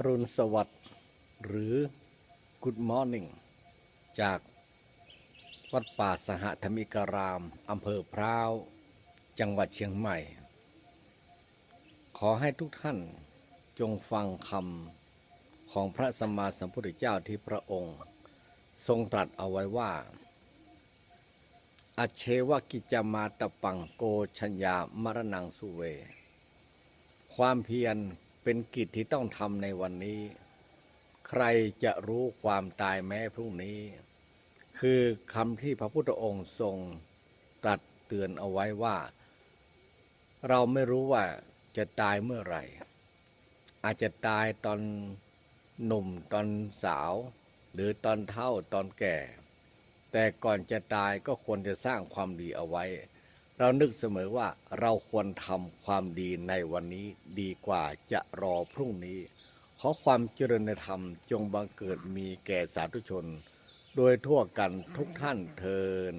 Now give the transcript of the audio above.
อรุณสวัสดิ์หรือ Good Morning จากวัดป่าสหธรรมิการาม อำเภอพร้าว จังหวัดเชียงใหม่ ขอให้ทุกท่านจงฟังคำของพระสัมมาสัมพุทธเจ้าที่พระองค์ ทรงตรัสเอาไว้ว่า อเชวกิจมาตปังโกชัญญามรณังสุเว ความเพียร เป็นกิจที่ต้องทำในวันนี้ ใครจะรู้ความตายแม้พรุ่งนี้ คือคำที่พระพุทธองค์ทรงตรัสเตือนเอาไว้ว่า เราไม่รู้ว่าจะตายเมื่อไหร่ อาจจะตายตอนหนุ่มตอนสาว หรือตอนเฒ่าตอนแก่ แต่ก่อนจะตายก็ควรจะสร้างความดีเอาไว้ เรานึกเสมอว่าเราควรทำความดีในวันนี้ดีกว่าจะรอพรุ่งนี้ ขอความเจริญในธรรมจงบังเกิดมีแก่สาธุชน โดยทั่วกันทุกท่านเทิน